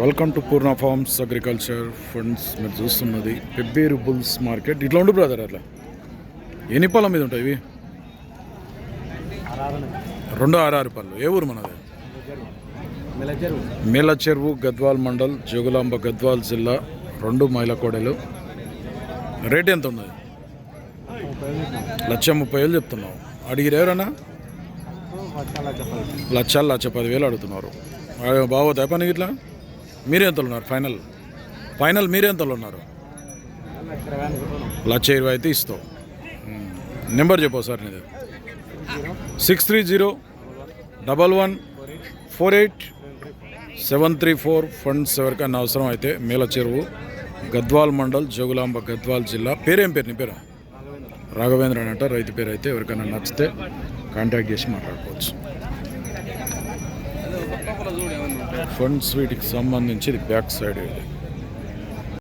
Welcome to Purna farms agriculture funds మీరు చూస్తున్నది Pebbair bulls market. ఇట్లా ఉండు బ్రదర్ అట్లా. ఎన్ని పళ్ళ మీద ఉంటాయి ఇవి? రెండు ఆరు పళ్ళు. ఏ ఊరు మనది? మేల చెరువు గద్వాల్ మండల్ జోగులాంబ గద్వాల్ జిల్లా రెండు మైలకోడలు రేట్ ఎంత ఉన్నది లక్ష ముప్పై వేలు చెప్తున్నావు. అడిగిరు ఎవరన్నా? లక్ష లక్ష పదివేలు అడుగుతున్నారు. బాగోతాయి పని ఇట్లా? మీరే ఎంతలో ఉన్నారు? ఫైనల్ ఫైనల్ మీరే ఎంతలో ఉన్నారు? లక్ష ఇరవై అయితే ఇస్తావు. నెంబర్ చెప్పు సార్ నీది. Six three zero double one four eight seven three four funds ఎవరికైనా అవసరం అయితే మేల చెరువు గద్వాల్ మండల్ జోగులాంబ గద్వాల్ జిల్లా. పేరేం పేరు నీ పేరు? రాఘవేంద్ర. అని అంట రైతు పేరు అయితే ఎవరికైనా నచ్చితే కాంటాక్ట్ చేసి మాట్లాడుకోవచ్చు. ఫ్రంట్ వీటికి సంబంధించి ఇది బ్యాక్ సైడ్ ఇది.